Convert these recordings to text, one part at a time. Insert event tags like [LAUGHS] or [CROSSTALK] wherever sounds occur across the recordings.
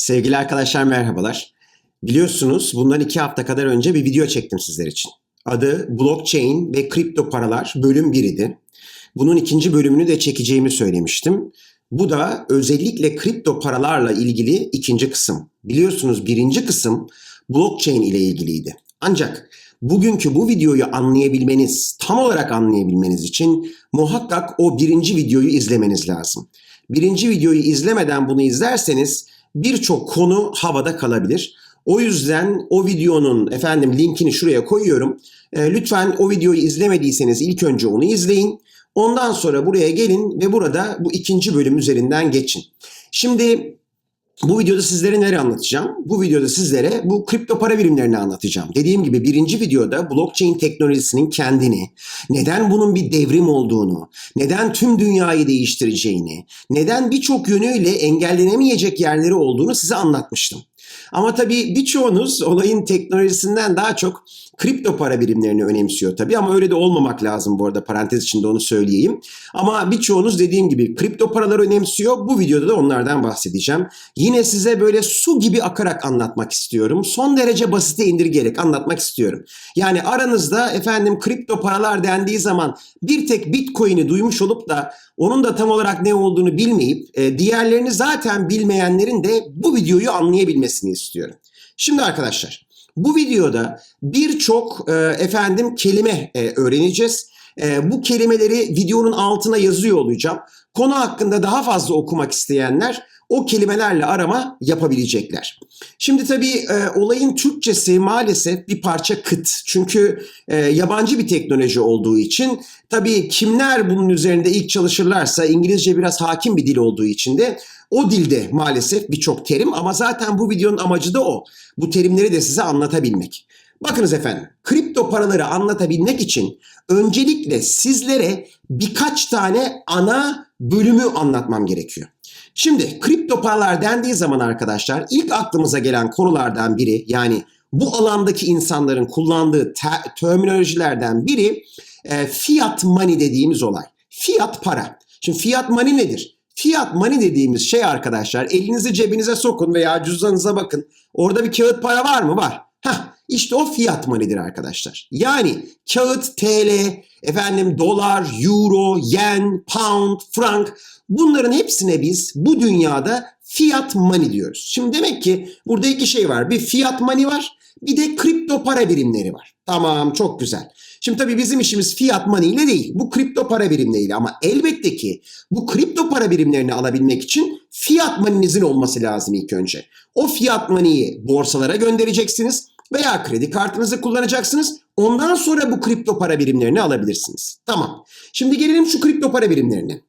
Sevgili arkadaşlar merhabalar. Biliyorsunuz bundan iki hafta kadar önce bir video çektim sizler için. Adı Blockchain ve Kripto Paralar bölüm 1 idi. Bunun ikinci bölümünü de çekeceğimi söylemiştim. Bu da özellikle kripto paralarla ilgili ikinci kısım. Biliyorsunuz birinci kısım blockchain ile ilgiliydi. Ancak bugünkü bu videoyu anlayabilmeniz, tam olarak anlayabilmeniz için muhakkak o birinci videoyu izlemeniz lazım. Birinci videoyu izlemeden bunu izlerseniz birçok konu havada kalabilir. O yüzden o videonun efendim linkini şuraya koyuyorum. E, lütfen o videoyu izlemediyseniz ilk önce onu izleyin. Ondan sonra buraya gelin ve burada bu ikinci bölüm üzerinden geçin. Şimdi bu videoda sizlere nereye anlatacağım? Bu videoda sizlere bu kripto para birimlerini anlatacağım. Dediğim gibi birinci videoda blockchain teknolojisinin kendini, neden bunun bir devrim olduğunu, neden tüm dünyayı değiştireceğini, neden birçok yönüyle engellenemeyecek yerleri olduğunu size anlatmıştım. Ama tabii birçoğunuz olayın teknolojisinden daha çok kripto para birimlerini önemsiyor tabii ama öyle de olmamak lazım bu arada parantez içinde onu söyleyeyim. Ama birçoğunuz dediğim gibi kripto paraları önemsiyor. Bu videoda da onlardan bahsedeceğim. Yine size böyle su gibi akarak anlatmak istiyorum. Son derece basite indirgeyerek anlatmak istiyorum. Yani aranızda efendim kripto paralar dendiği zaman bir tek Bitcoin'i duymuş olup da onun da tam olarak ne olduğunu bilmeyip e, diğerlerini zaten bilmeyenlerin de bu videoyu anlayabilmesini istiyorum. Şimdi arkadaşlar bu videoda birçok e, efendim kelime e, öğreneceğiz. E, bu kelimeleri videonun altına yazıyor olacağım. Konu hakkında daha fazla okumak isteyenler o kelimelerle arama yapabilecekler. Şimdi tabii e, olayın Türkçesi maalesef bir parça kıt. Çünkü e, yabancı bir teknoloji olduğu için tabii kimler bunun üzerinde ilk çalışırlarsa İngilizce biraz hakim bir dil olduğu için de o dilde maalesef birçok terim ama zaten bu videonun amacı da o. Bu terimleri de size anlatabilmek. Bakınız efendim, kripto paraları anlatabilmek için öncelikle sizlere birkaç tane ana bölümü anlatmam gerekiyor. Şimdi kripto paralar dendiği zaman arkadaşlar ilk aklımıza gelen konulardan biri yani bu alandaki insanların kullandığı te- terminolojilerden biri e, fiat money dediğimiz olay. Fiat para. Şimdi fiat money nedir? Fiat money dediğimiz şey arkadaşlar elinizi cebinize sokun veya cüzdanınıza bakın. Orada bir kağıt para var mı? Var. İşte o fiat money'dir arkadaşlar. Yani kağıt TL, efendim dolar, euro, yen, pound, frank bunların hepsine biz bu dünyada fiat money diyoruz. Şimdi demek ki burada iki şey var. Bir fiat money var, bir de kripto para birimleri var. Tamam çok güzel. Şimdi tabii bizim işimiz fiat money ile değil. Bu kripto para birimleriyle ama elbette ki bu kripto para birimlerini alabilmek için fiat money'nizin olması lazım ilk önce. O fiat money'i borsalara göndereceksiniz veya kredi kartınızı kullanacaksınız. Ondan sonra bu kripto para birimlerini alabilirsiniz. Tamam. Şimdi gelelim şu kripto para birimlerine.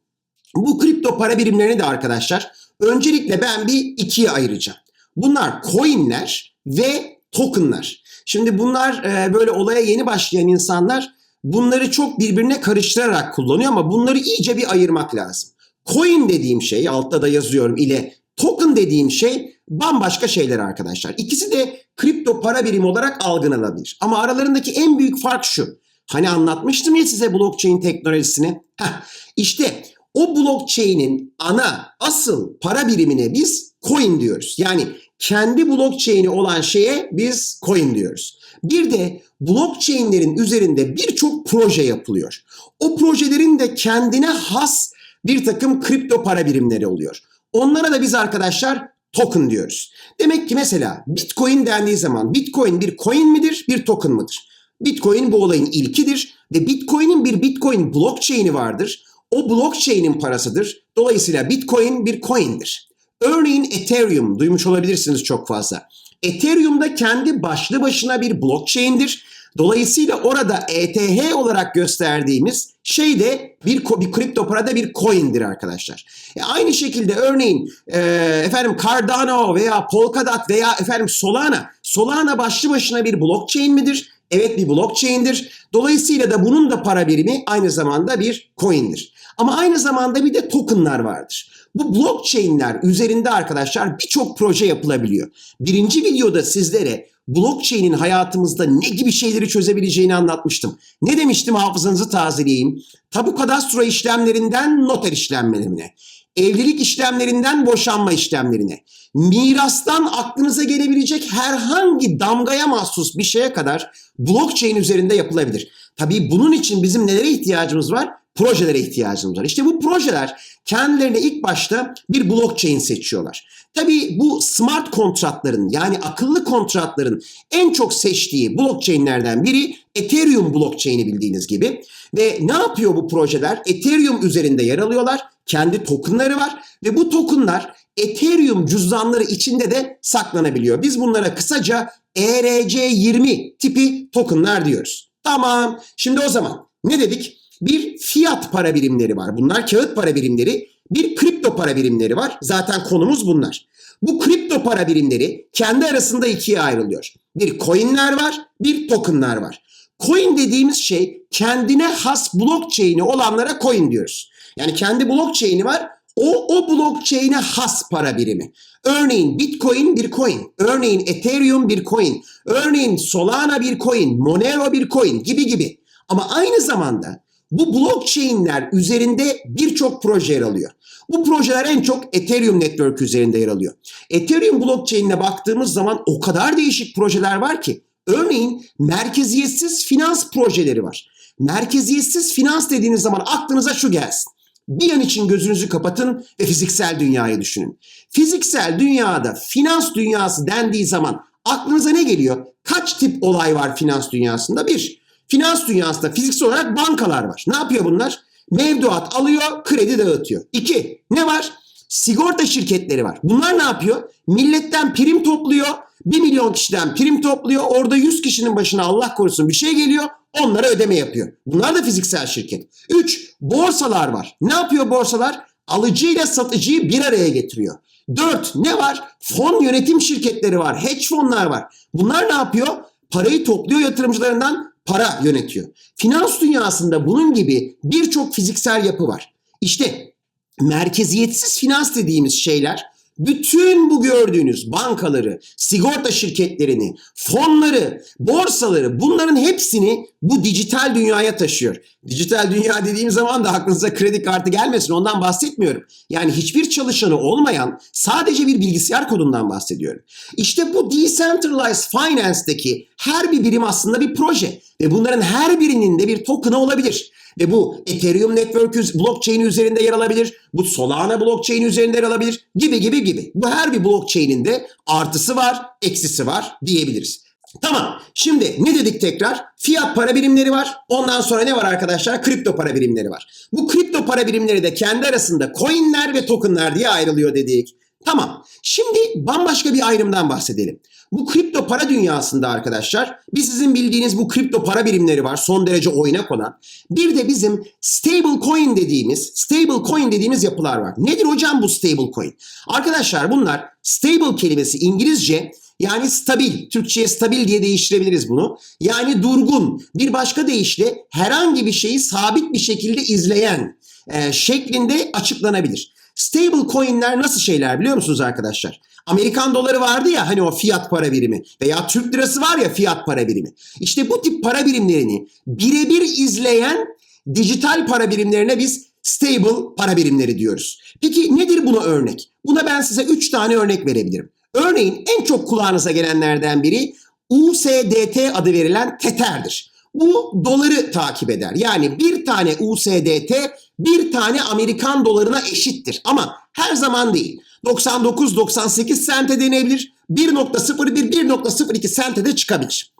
Bu kripto para birimlerini de arkadaşlar öncelikle ben bir ikiye ayıracağım. Bunlar coinler ve tokenlar. Şimdi bunlar e, böyle olaya yeni başlayan insanlar bunları çok birbirine karıştırarak kullanıyor ama bunları iyice bir ayırmak lazım. Coin dediğim şey altta da yazıyorum ile token dediğim şey bambaşka şeyler arkadaşlar. İkisi de kripto para birimi olarak algılanabilir. Ama aralarındaki en büyük fark şu. Hani anlatmıştım ya size blockchain teknolojisini. Heh, işte o blockchain'in ana asıl para birimine biz coin diyoruz. Yani kendi blockchain'i olan şeye biz coin diyoruz. Bir de blockchain'lerin üzerinde birçok proje yapılıyor. O projelerin de kendine has bir takım kripto para birimleri oluyor. Onlara da biz arkadaşlar token diyoruz. Demek ki mesela Bitcoin dendiği zaman Bitcoin bir coin midir, bir token mıdır? Bitcoin bu olayın ilkidir ve Bitcoin'in bir Bitcoin blockchain'i vardır. O blockchain'in parasıdır. Dolayısıyla Bitcoin bir coin'dir. Örneğin Ethereum duymuş olabilirsiniz çok fazla. Ethereum da kendi başlı başına bir blockchain'dir. Dolayısıyla orada ETH olarak gösterdiğimiz şey de bir, bir kripto parada bir coin'dir arkadaşlar. E aynı şekilde örneğin e, efendim Cardano veya Polkadot veya efendim Solana. Solana başlı başına bir blockchain midir? Evet bir blockchain'dir. Dolayısıyla da bunun da para birimi aynı zamanda bir coin'dir. Ama aynı zamanda bir de token'lar vardır. Bu blockchain'ler üzerinde arkadaşlar birçok proje yapılabiliyor. Birinci videoda sizlere blockchain'in hayatımızda ne gibi şeyleri çözebileceğini anlatmıştım. Ne demiştim hafızanızı tazeleyeyim. Tabu kadastro işlemlerinden noter işlemlerine. evlilik işlemlerinden boşanma işlemlerine, mirastan aklınıza gelebilecek herhangi damgaya mahsus bir şeye kadar blockchain üzerinde yapılabilir. Tabii bunun için bizim nelere ihtiyacımız var? Projelere ihtiyacımız var. İşte bu projeler kendilerine ilk başta bir blockchain seçiyorlar. Tabii bu smart kontratların yani akıllı kontratların en çok seçtiği blockchainlerden biri Ethereum blockchain'i bildiğiniz gibi. Ve ne yapıyor bu projeler? Ethereum üzerinde yer alıyorlar. Kendi tokenları var ve bu tokenlar Ethereum cüzdanları içinde de saklanabiliyor. Biz bunlara kısaca ERC20 tipi tokenlar diyoruz. Tamam. Şimdi o zaman ne dedik? Bir fiyat para birimleri var. Bunlar kağıt para birimleri. Bir kripto para birimleri var. Zaten konumuz bunlar. Bu kripto para birimleri kendi arasında ikiye ayrılıyor. Bir coinler var, bir tokenlar var. Coin dediğimiz şey kendine has blockchain'i olanlara coin diyoruz. Yani kendi blockchain'i var. O, o blockchain'e has para birimi. Örneğin Bitcoin bir coin. Örneğin Ethereum bir coin. Örneğin Solana bir coin. Monero bir coin gibi gibi. Ama aynı zamanda bu blockchain'ler üzerinde birçok proje yer alıyor. Bu projeler en çok Ethereum Network üzerinde yer alıyor. Ethereum blockchain'ine baktığımız zaman o kadar değişik projeler var ki. Örneğin merkeziyetsiz finans projeleri var. Merkeziyetsiz finans dediğiniz zaman aklınıza şu gelsin. Bir an için gözünüzü kapatın ve fiziksel dünyayı düşünün. Fiziksel dünyada finans dünyası dendiği zaman aklınıza ne geliyor? Kaç tip olay var finans dünyasında? Bir, finans dünyasında fiziksel olarak bankalar var. Ne yapıyor bunlar? Mevduat alıyor, kredi dağıtıyor. İki, ne var? Sigorta şirketleri var. Bunlar ne yapıyor? Milletten prim topluyor. 1 milyon kişiden prim topluyor. Orada 100 kişinin başına Allah korusun bir şey geliyor. Onlara ödeme yapıyor. Bunlar da fiziksel şirket. 3. Borsalar var. Ne yapıyor borsalar? Alıcıyla satıcıyı bir araya getiriyor. 4. Ne var? Fon yönetim şirketleri var. Hedge fonlar var. Bunlar ne yapıyor? Parayı topluyor yatırımcılarından para yönetiyor. Finans dünyasında bunun gibi birçok fiziksel yapı var. İşte merkeziyetsiz finans dediğimiz şeyler bütün bu gördüğünüz bankaları, sigorta şirketlerini, fonları, borsaları bunların hepsini bu dijital dünyaya taşıyor. Dijital dünya dediğim zaman da aklınıza kredi kartı gelmesin ondan bahsetmiyorum. Yani hiçbir çalışanı olmayan sadece bir bilgisayar kodundan bahsediyorum. İşte bu decentralized finance'daki her bir birim aslında bir proje ve bunların her birinin de bir token'ı olabilir. Ve bu Ethereum Network blockchain üzerinde yer alabilir. Bu Solana blockchain üzerinde yer alabilir gibi gibi gibi. Bu her bir blockchain'in de artısı var, eksisi var diyebiliriz. Tamam. Şimdi ne dedik tekrar? Fiyat para birimleri var. Ondan sonra ne var arkadaşlar? Kripto para birimleri var. Bu kripto para birimleri de kendi arasında coinler ve tokenlar diye ayrılıyor dedik. Tamam. Şimdi bambaşka bir ayrımdan bahsedelim. Bu kripto para dünyasında arkadaşlar bir sizin bildiğiniz bu kripto para birimleri var son derece oynak olan. Bir de bizim stable coin dediğimiz stable coin dediğimiz yapılar var. Nedir hocam bu stable coin? Arkadaşlar bunlar stable kelimesi İngilizce yani stabil, Türkçe'ye stabil diye değiştirebiliriz bunu. Yani durgun, bir başka deyişle herhangi bir şeyi sabit bir şekilde izleyen e, şeklinde açıklanabilir. Stable coin'ler nasıl şeyler biliyor musunuz arkadaşlar? Amerikan doları vardı ya hani o fiyat para birimi veya Türk lirası var ya fiyat para birimi. İşte bu tip para birimlerini birebir izleyen dijital para birimlerine biz stable para birimleri diyoruz. Peki nedir buna örnek? Buna ben size 3 tane örnek verebilirim. Örneğin en çok kulağınıza gelenlerden biri USDT adı verilen Tether'dir. Bu doları takip eder. Yani bir tane USDT bir tane Amerikan dolarına eşittir. Ama her zaman değil. 99-98 sente denebilir. 1.01 1.02 sente de çıkabilir.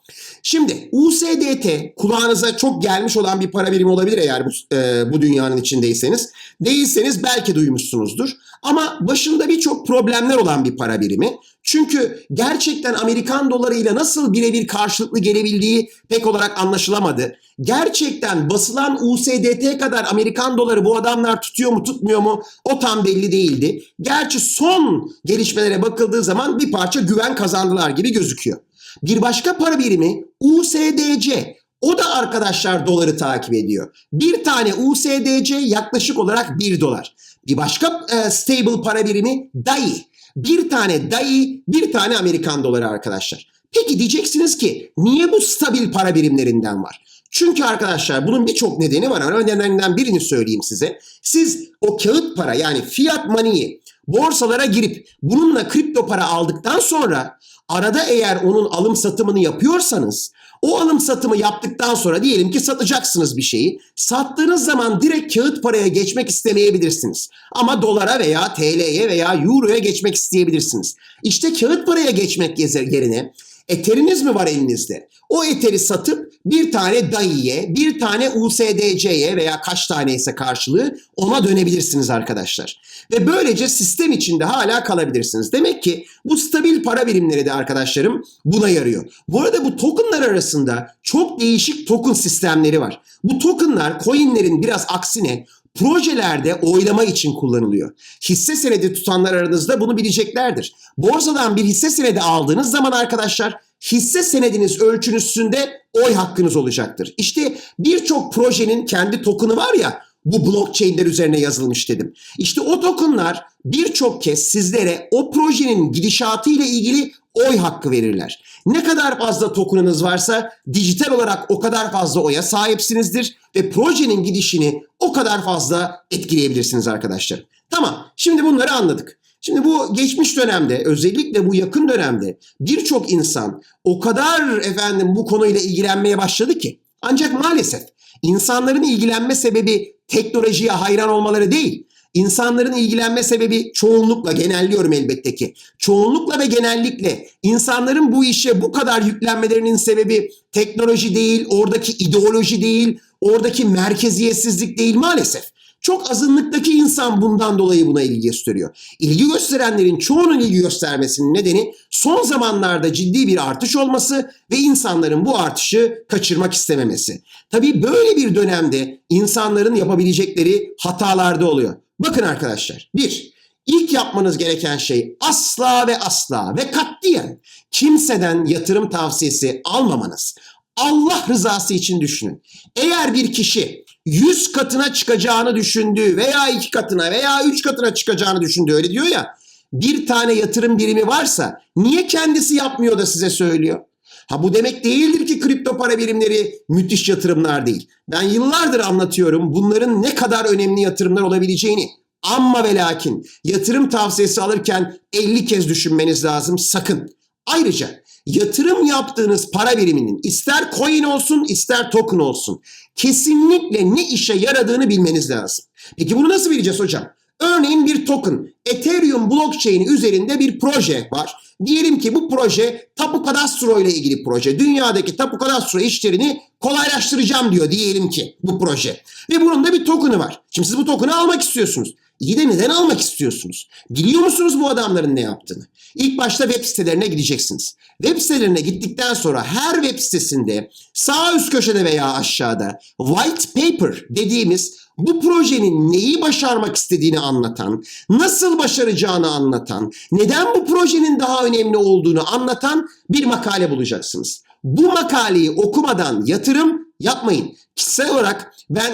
Şimdi USDT kulağınıza çok gelmiş olan bir para birimi olabilir eğer bu, e, bu dünyanın içindeyseniz. Değilseniz belki duymuşsunuzdur. Ama başında birçok problemler olan bir para birimi. Çünkü gerçekten Amerikan dolarıyla nasıl birebir karşılıklı gelebildiği pek olarak anlaşılamadı. Gerçekten basılan USDT kadar Amerikan doları bu adamlar tutuyor mu tutmuyor mu o tam belli değildi. Gerçi son gelişmelere bakıldığı zaman bir parça güven kazandılar gibi gözüküyor. Bir başka para birimi USDC. O da arkadaşlar doları takip ediyor. Bir tane USDC yaklaşık olarak 1 dolar. Bir başka e, stable para birimi DAI. Bir tane DAI, bir tane Amerikan doları arkadaşlar. Peki diyeceksiniz ki niye bu stabil para birimlerinden var? Çünkü arkadaşlar bunun birçok nedeni var ama nedenlerinden birini söyleyeyim size. Siz o kağıt para yani fiat money'i borsalara girip bununla kripto para aldıktan sonra arada eğer onun alım satımını yapıyorsanız o alım satımı yaptıktan sonra diyelim ki satacaksınız bir şeyi. Sattığınız zaman direkt kağıt paraya geçmek istemeyebilirsiniz. Ama dolara veya TL'ye veya Euro'ya geçmek isteyebilirsiniz. İşte kağıt paraya geçmek yerine Ether'iniz mi var elinizde? O Ether'i satıp bir tane DAI'ye, bir tane USDC'ye veya kaç taneyse karşılığı ona dönebilirsiniz arkadaşlar. Ve böylece sistem içinde hala kalabilirsiniz. Demek ki bu stabil para birimleri de arkadaşlarım buna yarıyor. Bu arada bu tokenlar arasında çok değişik token sistemleri var. Bu tokenlar coinlerin biraz aksine projelerde oylama için kullanılıyor. Hisse senedi tutanlar aranızda bunu bileceklerdir. Borsadan bir hisse senedi aldığınız zaman arkadaşlar hisse senediniz ölçünüzünde oy hakkınız olacaktır. İşte birçok projenin kendi token'ı var ya bu blockchain'ler üzerine yazılmış dedim. İşte o token'lar birçok kez sizlere o projenin gidişatı ile ilgili oy hakkı verirler. Ne kadar fazla token'ınız varsa dijital olarak o kadar fazla oya sahipsinizdir ve projenin gidişini o kadar fazla etkileyebilirsiniz arkadaşlar. Tamam şimdi bunları anladık. Şimdi bu geçmiş dönemde özellikle bu yakın dönemde birçok insan o kadar efendim bu konuyla ilgilenmeye başladı ki ancak maalesef insanların ilgilenme sebebi teknolojiye hayran olmaları değil. İnsanların ilgilenme sebebi çoğunlukla genelliyorum elbette ki. Çoğunlukla ve genellikle insanların bu işe bu kadar yüklenmelerinin sebebi teknoloji değil, oradaki ideoloji değil, oradaki merkeziyetsizlik değil maalesef. Çok azınlıktaki insan bundan dolayı buna ilgi gösteriyor. İlgi gösterenlerin çoğunun ilgi göstermesinin nedeni son zamanlarda ciddi bir artış olması ve insanların bu artışı kaçırmak istememesi. Tabii böyle bir dönemde insanların yapabilecekleri hatalarda oluyor. Bakın arkadaşlar. Bir, ilk yapmanız gereken şey asla ve asla ve katliyen kimseden yatırım tavsiyesi almamanız. Allah rızası için düşünün. Eğer bir kişi 100 katına çıkacağını düşündüğü veya 2 katına veya 3 katına çıkacağını düşündüğü öyle diyor ya. Bir tane yatırım birimi varsa niye kendisi yapmıyor da size söylüyor? Ha bu demek değildir ki kripto para birimleri müthiş yatırımlar değil. Ben yıllardır anlatıyorum bunların ne kadar önemli yatırımlar olabileceğini. Amma ve lakin yatırım tavsiyesi alırken 50 kez düşünmeniz lazım sakın. Ayrıca yatırım yaptığınız para biriminin ister coin olsun ister token olsun kesinlikle ne işe yaradığını bilmeniz lazım. Peki bunu nasıl bileceğiz hocam? Örneğin bir token, Ethereum blockchain'i üzerinde bir proje var. Diyelim ki bu proje tapu kadastro ile ilgili proje. Dünyadaki tapu kadastro işlerini kolaylaştıracağım diyor diyelim ki bu proje. Ve bunun da bir token'ı var. Şimdi siz bu token'ı almak istiyorsunuz. İyi de neden almak istiyorsunuz? Biliyor musunuz bu adamların ne yaptığını? İlk başta web sitelerine gideceksiniz. Web sitelerine gittikten sonra her web sitesinde sağ üst köşede veya aşağıda white paper dediğimiz bu projenin neyi başarmak istediğini anlatan, nasıl başaracağını anlatan, neden bu projenin daha önemli olduğunu anlatan bir makale bulacaksınız. Bu makaleyi okumadan yatırım yapmayın. Kişisel olarak ben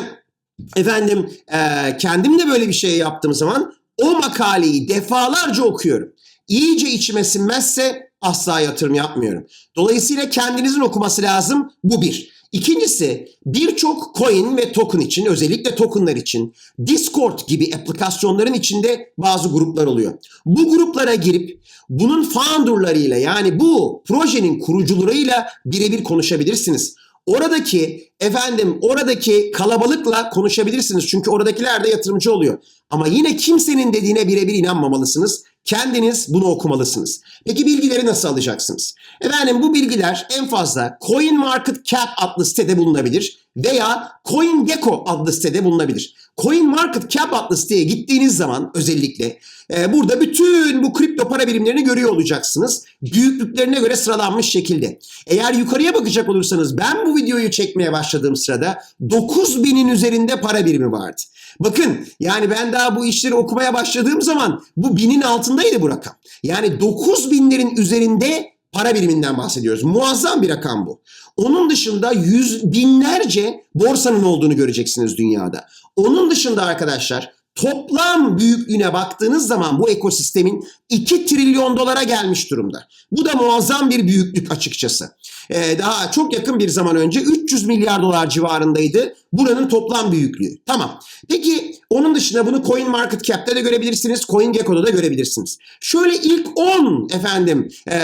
efendim e, kendim de böyle bir şey yaptığım zaman o makaleyi defalarca okuyorum. İyice içime sinmezse asla yatırım yapmıyorum. Dolayısıyla kendinizin okuması lazım. Bu bir. İkincisi birçok coin ve token için özellikle tokenlar için Discord gibi aplikasyonların içinde bazı gruplar oluyor. Bu gruplara girip bunun founderlarıyla yani bu projenin kurucularıyla birebir konuşabilirsiniz. Oradaki efendim oradaki kalabalıkla konuşabilirsiniz. Çünkü oradakiler de yatırımcı oluyor. Ama yine kimsenin dediğine birebir inanmamalısınız. Kendiniz bunu okumalısınız. Peki bilgileri nasıl alacaksınız? Efendim bu bilgiler en fazla CoinMarketCap adlı sitede bulunabilir veya CoinGecko adlı sitede bulunabilir. CoinMarketCap adlı siteye gittiğiniz zaman özellikle e, burada bütün bu kripto para birimlerini görüyor olacaksınız. Büyüklüklerine göre sıralanmış şekilde. Eğer yukarıya bakacak olursanız ben bu videoyu çekmeye başladığım sırada 9000'in üzerinde para birimi vardı. Bakın yani ben daha bu işleri okumaya başladığım zaman bu binin altındaydı bu rakam. Yani 9 binlerin üzerinde para biriminden bahsediyoruz. Muazzam bir rakam bu. Onun dışında yüz binlerce borsanın olduğunu göreceksiniz dünyada. Onun dışında arkadaşlar toplam büyüklüğüne baktığınız zaman bu ekosistemin 2 trilyon dolara gelmiş durumda. Bu da muazzam bir büyüklük açıkçası. Ee, daha çok yakın bir zaman önce 300 milyar dolar civarındaydı buranın toplam büyüklüğü. Tamam. Peki onun dışında bunu Coin Market Cap'te de görebilirsiniz. CoinGecko'da da görebilirsiniz. Şöyle ilk 10 efendim e,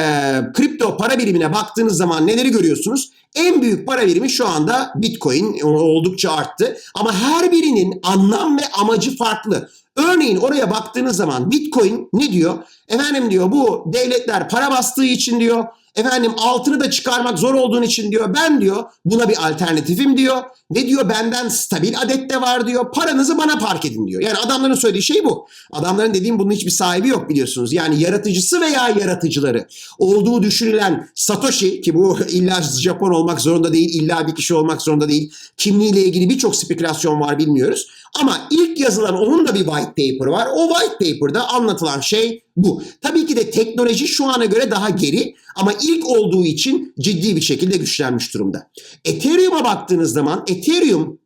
kripto para birimine baktığınız zaman neleri görüyorsunuz? En büyük para birimi şu anda Bitcoin oldukça arttı. Ama her birinin anlam ve amacı farklı. Örneğin oraya baktığınız zaman Bitcoin ne diyor? Efendim diyor bu devletler para bastığı için diyor Efendim altını da çıkarmak zor olduğun için diyor ben diyor buna bir alternatifim diyor. Ne diyor benden stabil adet de var diyor. Paranızı bana park edin diyor. Yani adamların söylediği şey bu. Adamların dediğim bunun hiçbir sahibi yok biliyorsunuz. Yani yaratıcısı veya yaratıcıları olduğu düşünülen Satoshi ki bu [LAUGHS] illa Japon olmak zorunda değil, illa bir kişi olmak zorunda değil. Kimliğiyle ilgili birçok spekülasyon var bilmiyoruz. Ama ilk yazılan onun da bir white paper var. O white paper'da anlatılan şey bu. Tabii ki de teknoloji şu ana göre daha geri ama ilk olduğu için ciddi bir şekilde güçlenmiş durumda. Ethereum'a baktığınız zaman Ethereum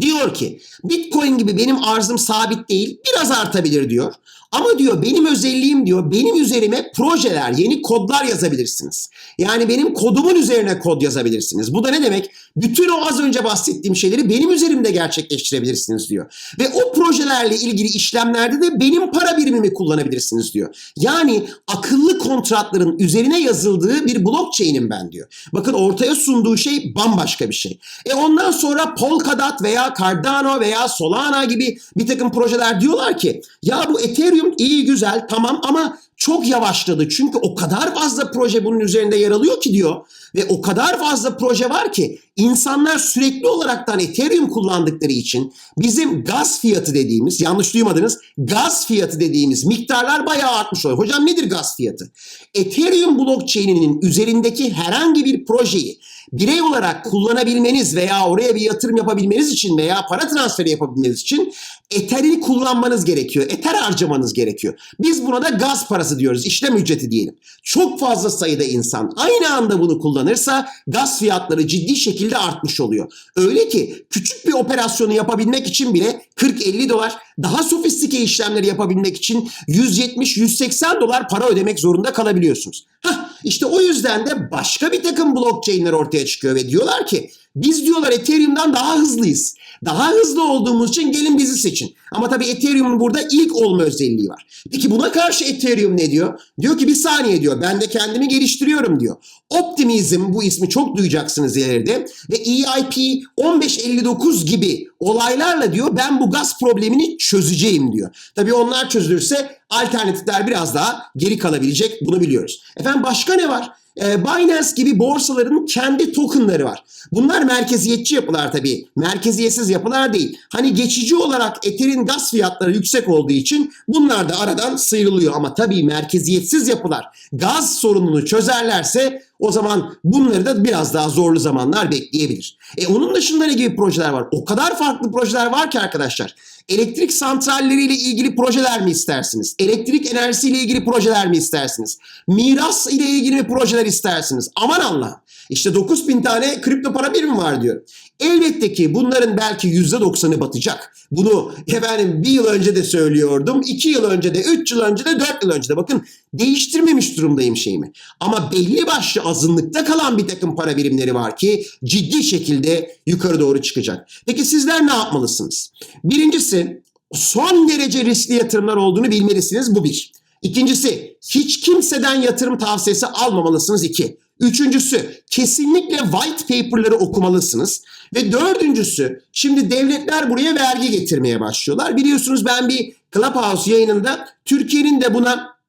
diyor ki Bitcoin gibi benim arzım sabit değil biraz artabilir diyor. Ama diyor benim özelliğim diyor benim üzerime projeler, yeni kodlar yazabilirsiniz. Yani benim kodumun üzerine kod yazabilirsiniz. Bu da ne demek? Bütün o az önce bahsettiğim şeyleri benim üzerimde gerçekleştirebilirsiniz diyor. Ve o projelerle ilgili işlemlerde de benim para birimimi kullanabilirsiniz diyor. Yani akıllı kontratların üzerine yazıldığı bir blockchain'im ben diyor. Bakın ortaya sunduğu şey bambaşka bir şey. E ondan sonra Polkadot veya Cardano veya Solana gibi bir takım projeler diyorlar ki ya bu Ethereum iyi güzel tamam ama çok yavaşladı. Çünkü o kadar fazla proje bunun üzerinde yer alıyor ki diyor. Ve o kadar fazla proje var ki insanlar sürekli olaraktan Ethereum kullandıkları için bizim gaz fiyatı dediğimiz, yanlış duymadınız, gaz fiyatı dediğimiz miktarlar bayağı artmış oluyor. Hocam nedir gaz fiyatı? Ethereum blockchain'inin üzerindeki herhangi bir projeyi birey olarak kullanabilmeniz veya oraya bir yatırım yapabilmeniz için veya para transferi yapabilmeniz için Ether'i kullanmanız gerekiyor. Ether harcamanız gerekiyor. Biz buna da gaz parası diyoruz. İşlem ücreti diyelim. Çok fazla sayıda insan aynı anda bunu kullanırsa gaz fiyatları ciddi şekilde artmış oluyor. Öyle ki küçük bir operasyonu yapabilmek için bile 40-50 dolar, daha sofistike işlemleri yapabilmek için 170-180 dolar para ödemek zorunda kalabiliyorsunuz. Hah, işte o yüzden de başka bir takım blockchain'ler ortaya çıkıyor ve diyorlar ki biz diyorlar Ethereum'dan daha hızlıyız. Daha hızlı olduğumuz için gelin bizi seçin. Ama tabii Ethereum'un burada ilk olma özelliği var. Peki buna karşı Ethereum ne diyor? Diyor ki bir saniye diyor ben de kendimi geliştiriyorum diyor. Optimizm bu ismi çok duyacaksınız ileride ve EIP 1559 gibi olaylarla diyor ben bu gaz problemini çözeceğim diyor. Tabii onlar çözülürse alternatifler biraz daha geri kalabilecek bunu biliyoruz. Efendim başka ne var? Ee, Binance gibi borsaların kendi tokenları var. Bunlar merkeziyetçi yapılar tabii. Merkeziyetsiz yapılar değil. Hani geçici olarak Ether'in gaz fiyatları yüksek olduğu için bunlar da aradan sıyrılıyor. Ama tabii merkeziyetsiz yapılar gaz sorununu çözerlerse o zaman bunları da biraz daha zorlu zamanlar bekleyebilir. E onun dışında ne gibi projeler var? O kadar farklı projeler var ki arkadaşlar. Elektrik santralleriyle ilgili projeler mi istersiniz? Elektrik enerjisiyle ilgili projeler mi istersiniz? Miras ile ilgili projeler istersiniz? Aman Allah. İşte 9000 tane kripto para birimi var diyor. Elbette ki bunların belki %90'ı batacak. Bunu efendim bir yıl önce de söylüyordum. iki yıl önce de, üç yıl önce de, dört yıl önce de. Bakın değiştirmemiş durumdayım şeyimi. Ama belli başlı azınlıkta kalan bir takım para birimleri var ki ciddi şekilde yukarı doğru çıkacak. Peki sizler ne yapmalısınız? Birincisi son derece riskli yatırımlar olduğunu bilmelisiniz. Bu bir. İkincisi hiç kimseden yatırım tavsiyesi almamalısınız. iki. Üçüncüsü kesinlikle white paper'ları okumalısınız. Ve dördüncüsü şimdi devletler buraya vergi getirmeye başlıyorlar. Biliyorsunuz ben bir Clubhouse yayınında Türkiye'nin de buna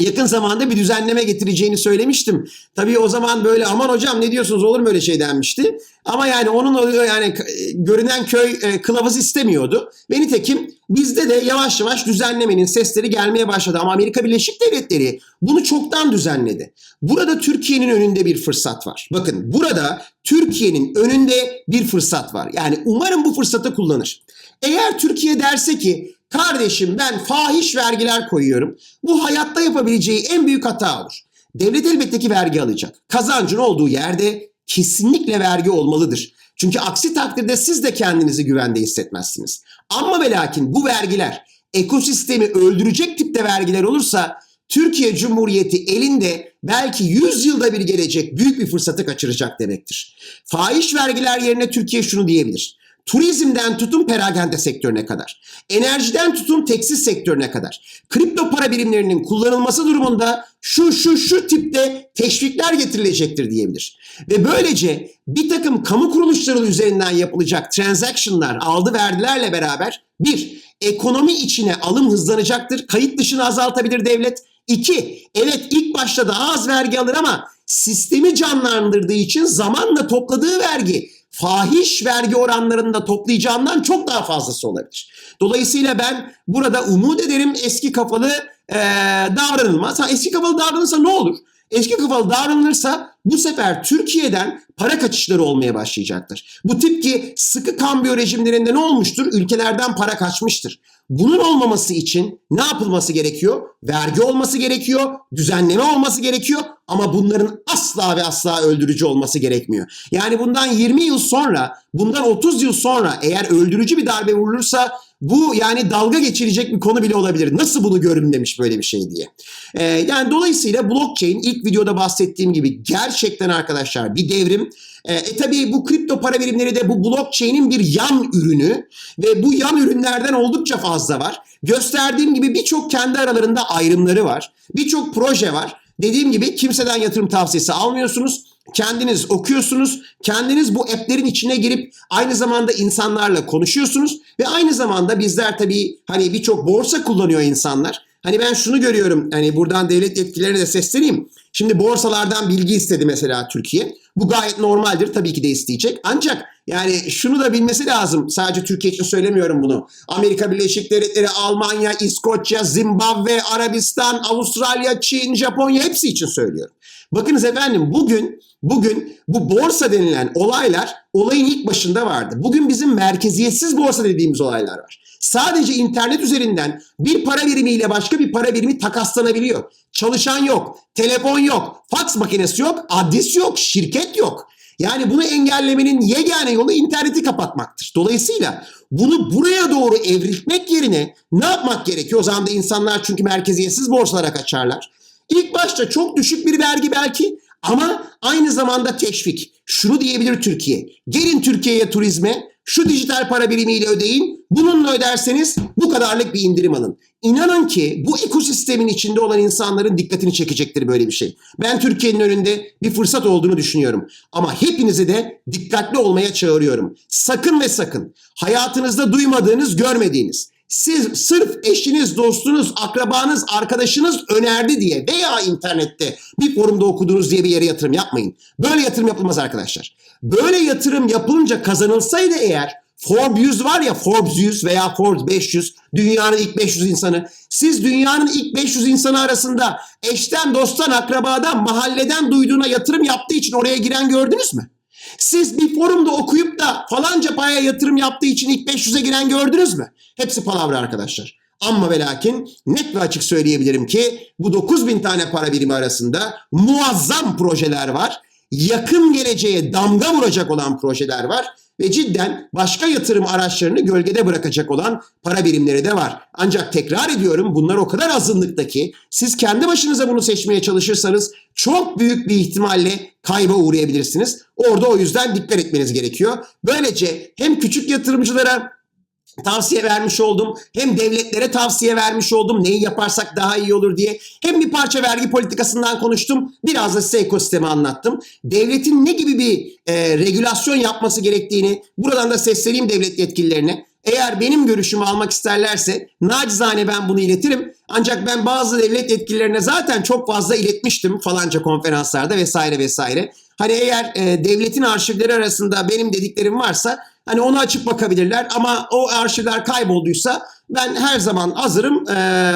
yakın zamanda bir düzenleme getireceğini söylemiştim. Tabii o zaman böyle aman hocam ne diyorsunuz olur mu öyle şey denmişti. Ama yani onun yani e, görünen köy e, kılavuz istemiyordu. Ve nitekim bizde de yavaş yavaş düzenlemenin sesleri gelmeye başladı. Ama Amerika Birleşik Devletleri bunu çoktan düzenledi. Burada Türkiye'nin önünde bir fırsat var. Bakın burada Türkiye'nin önünde bir fırsat var. Yani umarım bu fırsatı kullanır. Eğer Türkiye derse ki kardeşim ben fahiş vergiler koyuyorum. Bu hayatta yapabileceği en büyük hata olur. Devlet elbette ki vergi alacak. Kazancın olduğu yerde kesinlikle vergi olmalıdır. Çünkü aksi takdirde siz de kendinizi güvende hissetmezsiniz. Ama ve lakin bu vergiler ekosistemi öldürecek tipte vergiler olursa Türkiye Cumhuriyeti elinde belki 100 yılda bir gelecek büyük bir fırsatı kaçıracak demektir. Fahiş vergiler yerine Türkiye şunu diyebilir. Turizmden tutun perakende sektörüne kadar, enerjiden tutun tekstil sektörüne kadar, kripto para birimlerinin kullanılması durumunda şu şu şu tipte teşvikler getirilecektir diyebilir. Ve böylece bir takım kamu kuruluşları üzerinden yapılacak transactionlar aldı verdilerle beraber bir, ekonomi içine alım hızlanacaktır. Kayıt dışını azaltabilir devlet. İki, evet ilk başta daha az vergi alır ama sistemi canlandırdığı için zamanla topladığı vergi fahiş vergi oranlarında toplayacağından çok daha fazlası olabilir. Dolayısıyla ben burada umut ederim eski kafalı eee davranılmaz. Ha, eski kafalı davranırsa ne olur? Eski kafalı davranılırsa bu sefer Türkiye'den para kaçışları olmaya başlayacaktır. Bu tip ki sıkı kambiyo rejimlerinde ne olmuştur? Ülkelerden para kaçmıştır. Bunun olmaması için ne yapılması gerekiyor? Vergi olması gerekiyor, düzenleme olması gerekiyor ama bunların asla ve asla öldürücü olması gerekmiyor. Yani bundan 20 yıl sonra, bundan 30 yıl sonra eğer öldürücü bir darbe vurulursa bu yani dalga geçilecek bir konu bile olabilir. Nasıl bunu görünmemiş böyle bir şey diye. Ee, yani dolayısıyla blockchain ilk videoda bahsettiğim gibi gerçekten arkadaşlar bir devrim. Ee, e tabii bu kripto para birimleri de bu blockchain'in bir yan ürünü ve bu yan ürünlerden oldukça fazla var. Gösterdiğim gibi birçok kendi aralarında ayrımları var. Birçok proje var. Dediğim gibi kimseden yatırım tavsiyesi almıyorsunuz. Kendiniz okuyorsunuz. Kendiniz bu app'lerin içine girip aynı zamanda insanlarla konuşuyorsunuz ve aynı zamanda bizler tabii hani birçok borsa kullanıyor insanlar. Hani ben şunu görüyorum. Hani buradan devlet yetkililerine de sesleneyim. Şimdi borsalardan bilgi istedi mesela Türkiye. Bu gayet normaldir. Tabii ki de isteyecek. Ancak yani şunu da bilmesi lazım. Sadece Türkiye için söylemiyorum bunu. Amerika Birleşik Devletleri, Almanya, İskoçya, Zimbabwe, Arabistan, Avustralya, Çin, Japonya hepsi için söylüyorum. Bakınız efendim bugün bugün bu borsa denilen olaylar olayın ilk başında vardı. Bugün bizim merkeziyetsiz borsa dediğimiz olaylar var. Sadece internet üzerinden bir para birimiyle başka bir para birimi takaslanabiliyor. Çalışan yok, telefon yok, fax makinesi yok, adres yok, şirket yok. Yani bunu engellemenin yegane yolu interneti kapatmaktır. Dolayısıyla bunu buraya doğru evrilmek yerine ne yapmak gerekiyor? O zaman da insanlar çünkü merkeziyetsiz borsalara kaçarlar. İlk başta çok düşük bir vergi belki ama aynı zamanda teşvik. Şunu diyebilir Türkiye. Gelin Türkiye'ye turizme, şu dijital para birimiyle ödeyin. Bununla öderseniz bu kadarlık bir indirim alın. İnanın ki bu ekosistemin içinde olan insanların dikkatini çekecektir böyle bir şey. Ben Türkiye'nin önünde bir fırsat olduğunu düşünüyorum. Ama hepinizi de dikkatli olmaya çağırıyorum. Sakın ve sakın hayatınızda duymadığınız, görmediğiniz, siz sırf eşiniz, dostunuz, akrabanız, arkadaşınız önerdi diye veya internette bir forumda okudunuz diye bir yere yatırım yapmayın. Böyle yatırım yapılmaz arkadaşlar. Böyle yatırım yapılınca kazanılsaydı eğer Forbes 100 var ya Forbes 100 veya Forbes 500 dünyanın ilk 500 insanı. Siz dünyanın ilk 500 insanı arasında eşten, dosttan, akrabadan, mahalleden duyduğuna yatırım yaptığı için oraya giren gördünüz mü? Siz bir forumda okuyup da falanca paya yatırım yaptığı için ilk 500'e giren gördünüz mü? Hepsi palavra arkadaşlar. Ama ve lakin net ve açık söyleyebilirim ki bu 9000 tane para birimi arasında muazzam projeler var. Yakın geleceğe damga vuracak olan projeler var ve cidden başka yatırım araçlarını gölgede bırakacak olan para birimleri de var. Ancak tekrar ediyorum bunlar o kadar azınlıkta ki siz kendi başınıza bunu seçmeye çalışırsanız çok büyük bir ihtimalle kayba uğrayabilirsiniz. Orada o yüzden dikkat etmeniz gerekiyor. Böylece hem küçük yatırımcılara tavsiye vermiş oldum. Hem devletlere tavsiye vermiş oldum. Neyi yaparsak daha iyi olur diye. Hem bir parça vergi politikasından konuştum. Biraz da size ekosistemi anlattım. Devletin ne gibi bir e, regülasyon yapması gerektiğini buradan da sesleneyim devlet yetkililerine. Eğer benim görüşümü almak isterlerse nacizane ben bunu iletirim. Ancak ben bazı devlet yetkililerine zaten çok fazla iletmiştim falanca konferanslarda vesaire vesaire. Hani eğer e, devletin arşivleri arasında benim dediklerim varsa hani onu açıp bakabilirler ama o arşivler kaybolduysa ben her zaman hazırım. E,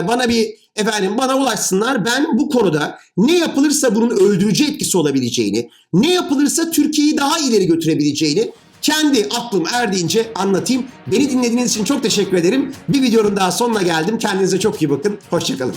bana bir efendim bana ulaşsınlar. Ben bu konuda ne yapılırsa bunun öldürücü etkisi olabileceğini, ne yapılırsa Türkiye'yi daha ileri götürebileceğini kendi aklım erdiğince anlatayım. Beni dinlediğiniz için çok teşekkür ederim. Bir videonun daha sonuna geldim. Kendinize çok iyi bakın. Hoşçakalın.